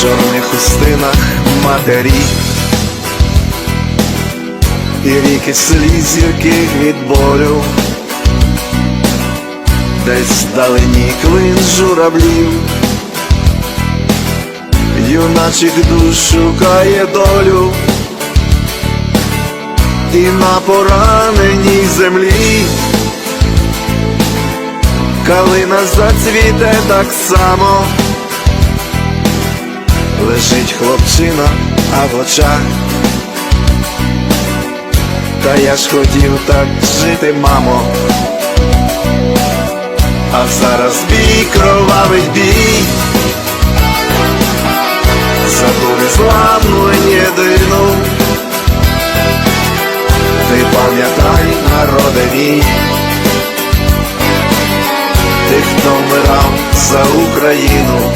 чорних хустинах матері, і ріки сліз гірких від болю, десь вдалині клин журавлів, юначих душ шукає долю, і на пораненій землі. Калина зацвіте так само, лежить хлопчина, а в очах. Та я ж хотів так жити, мамо. А зараз бій, кровавий бій, за ту незламну єдину. Ти пам'ятай, народе мій. Тих, хто вмирав за Україну,